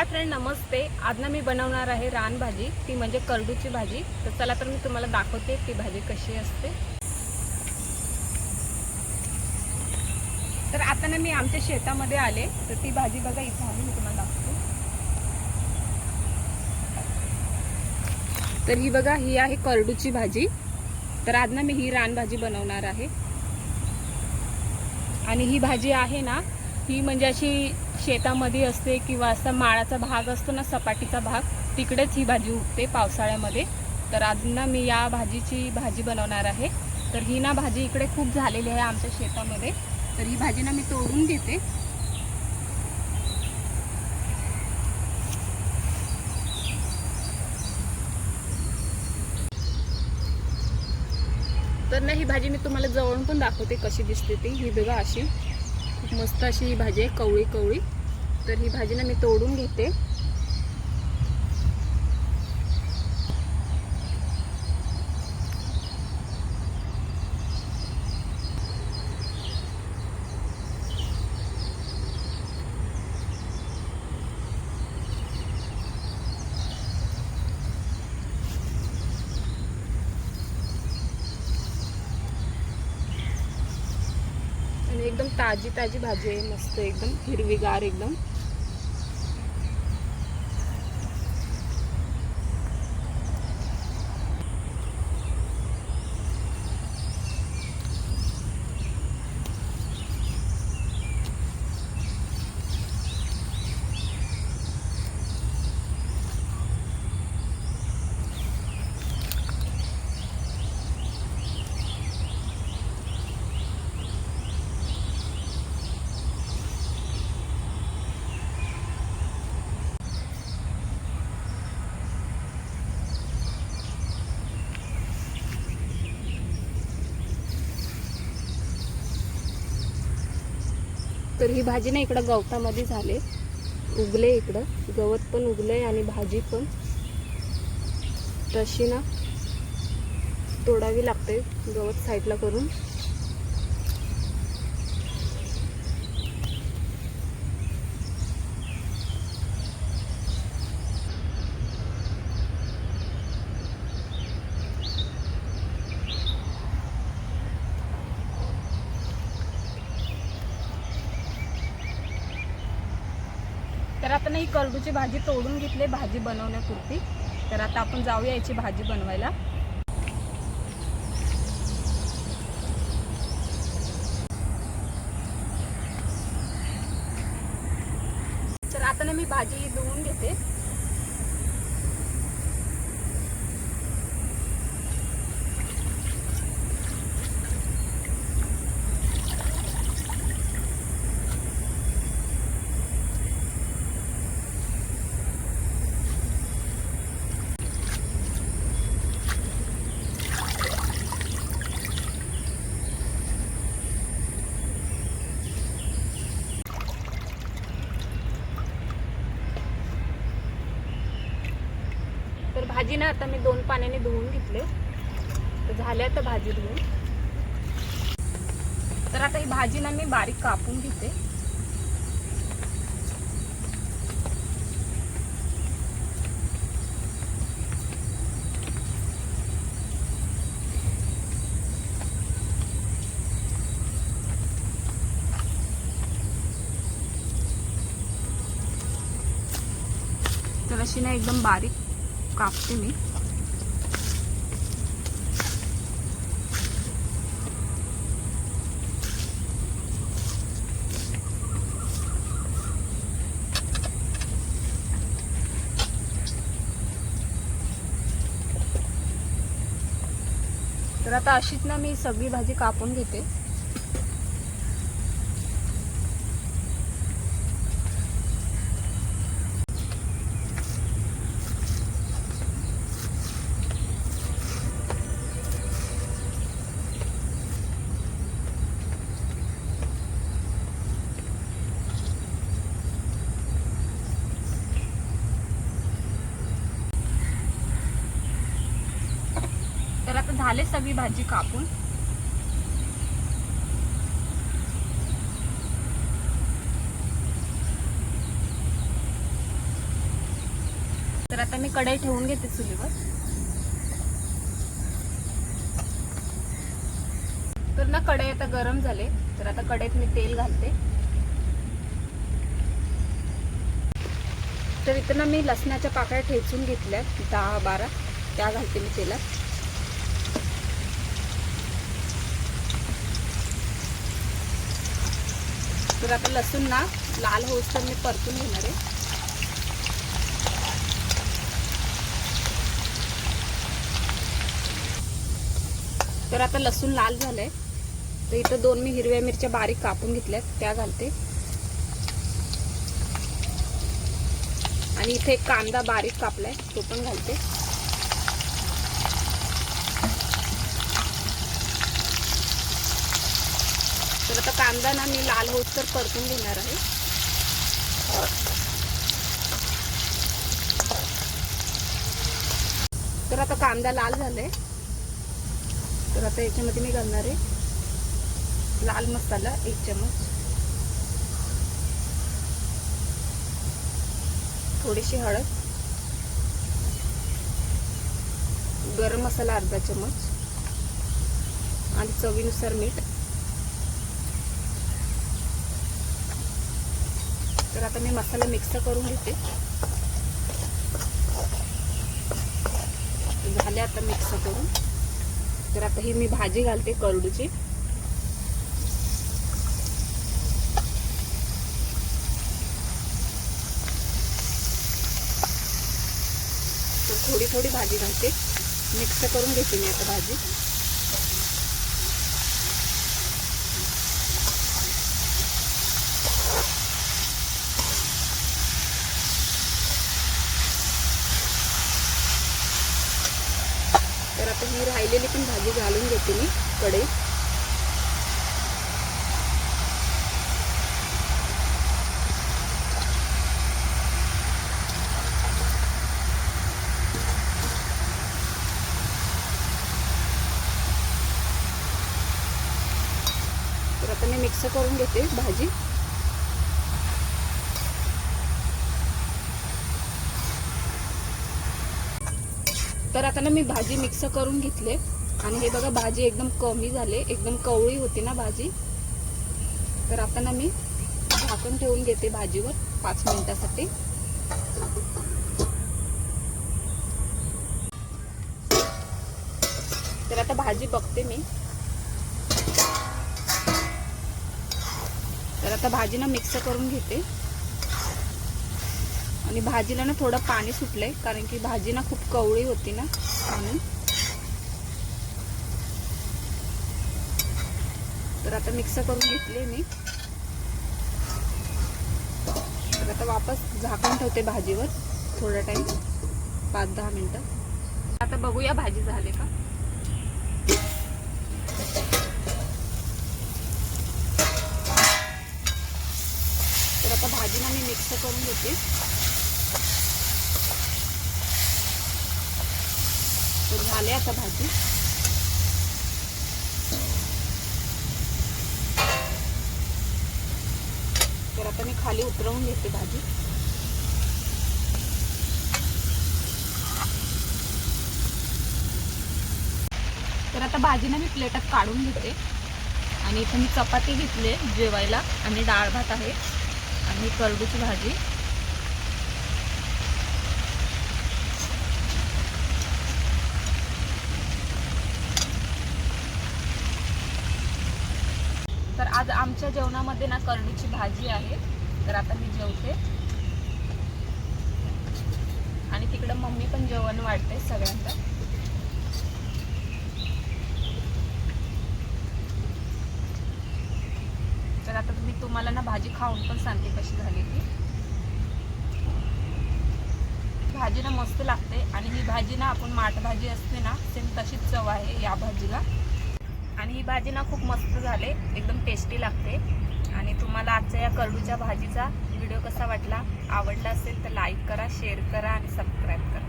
Hi friend नमस्ते. आज ना मी बनवणार आहे रान भाजी. ती म्हणजे करडूची भाजी. तर चला तर मी तुम्हाला दाखवते ती भाजी कशी असते. तर आता ना मी आमच्या शेतामध्ये आले. तर ती भाजी बघा इथं आली मी तुम्हाला दाखवते. तर ही बघा ही आहे करडूची भाजी. तर आज ना मी ही रान भाजी बनवणार आहे. आणि ही भाजी आहे ना ही म्हणजे अशी शेतामध्ये असते किंवा असा माळाचा भाग असतो ना सपाटीचा भाग तिकडेच ही भाजी उगते पावसाळ्यामध्ये. तर आज ना मी या भाजीची भाजी बनवणार आहे. तर ही ना भाजी इकडे खूप झालेली आहे आमच्या शेतामध्ये. तर ही भाजी ना मी तोडून घेते. तर ना ही भाजी मी तुम्हाला जवळून पण दाखवते कशी दिसते ती. ही बघा अशी. खूप मस्त अशी ही भाजी आहे कवळी कवळी. तर ही भाजी ना मी तोडून घेते. आणि एकदम ताजी ताजी भाजी आहे. मस्त एकदम हिरवीगार एकदम. तर ही भाजी ना इकडं गवतामध्ये झाले. उगले इकडं. गवत पण उगले आणि भाजी पण. तशी ना तोडावी लागते गवत साईडला करून. मी करडूची भाजी तोडून घेतली भाजी बनवण्यापुरती. तर आता आपण जाऊया याची भाजी बनवायला. तर आता ना मी भाजी धुवून घेते. भाजी ना आता मी दोन पाण्याने धुवून घेतले. तर झाले आता भाजी धुवून. तर आता ही भाजी ना मी बारीक कापून घेते. तर अशी ना एकदम बारीक कापते मी. तर आता अशीच ना मी सगळी भाजी कापून घेते तर आता झाले सगळी भाजी कापून. तर आता मी कढई ठेवून घेते चुलीवर. तर ना कढई आता गरम झाले तर आता कढईत मी तेल घालते. तर इथं ना मी लसणाच्या पाकळ्या ठेचून घेतल्या दहा बारा त्या घालते मी तेलात. तर आता लसूण ना लाल होस तर मी परतून घेणार आहे. तर आता लसूण लाल झालंय. तर इथं दोन मी हिरव्या मिरच्या बारीक कापून घेतल्यात त्या घालते. आणि इथे एक कांदा बारीक कापलाय तो पण घालते. तर आता कांदा ना मी लाल होत तर परतून घेणार आहे. तर आता कांदा लाल झालाय. तर आता याच्यामध्ये मी घालणार आहे लाल मसाला एक चमच थोडीशी हळद. गरम मसाला अर्धा चमच आणि चवीनुसार मीठ. तर आता मी मसाला मिक्स करून घेते. झाले आता मिक्स करून. तर आता ही मी भाजी घालते करडूची. तर थोडी थोडी भाजी घालते. मिक्स करून घेते मी आता भाजी. आता ही राहिलेली पण भाजी घालून घेते मी कढईत. तर आता मी मिक्स करून घेते भाजी. तर आता ना मी भाजी मिक्स करून घेतले. आणि हे बघा भाजी एकदम कमी झाले एकदम कवळी होती ना भाजी. तर आता ना मी झाकून ठेवून घेते भाजीवर पाच मिनिटासाठी. तर आता भाजी बघते मी. तर आता भाजी ना मिक्स करून घेते. आणि भाजीला ना थोडं पाणी सुटलंय कारण की भाजी ना खूप कवळी होती ना म्हणून. तर आता मिक्स करून घेतले मी. तर आता वापस झाकून ठेवते भाजीवर थोडा टाइम पाच दहा मिनिटं. आता बघूया भाजी झाले का. तर आता भाजी ना मी मिक्स करून घेते. तर झाले आता भाजी. तर आता मी खाली उतरवून घेते भाजी. तर आता भाजीने मी प्लेटात काढून घेते. आणि इथे मी चपाती घेतले जेवायला. आणि डाळ भात आहे. आणि करडूची भाजी तर आज आमच्या जेवणामध्ये ना करडीची भाजी आहे. तर आता मी जेवते. आणि तिकडं मम्मी पण जेवण वाढते सगळ्यांना तर आता मी तुम्हाला ना भाजी खाऊन पण सांगते कशी झाली ती. भाजी ना मस्त लागते आणि ही भाजी ना आपण माठ भाजी असते ना सेम तशीच चव आहे या भाजीला. आणि ही भाजी ना खूप मस्त झाले. एकदम टेस्टी लागते. आणि तुम्हाला आजच्या या करडूच्या भाजीचा व्हिडिओ कसा वाटला? आवडला असेल तर लाईक करा शेअर करा आणि सबस्क्राईब करा.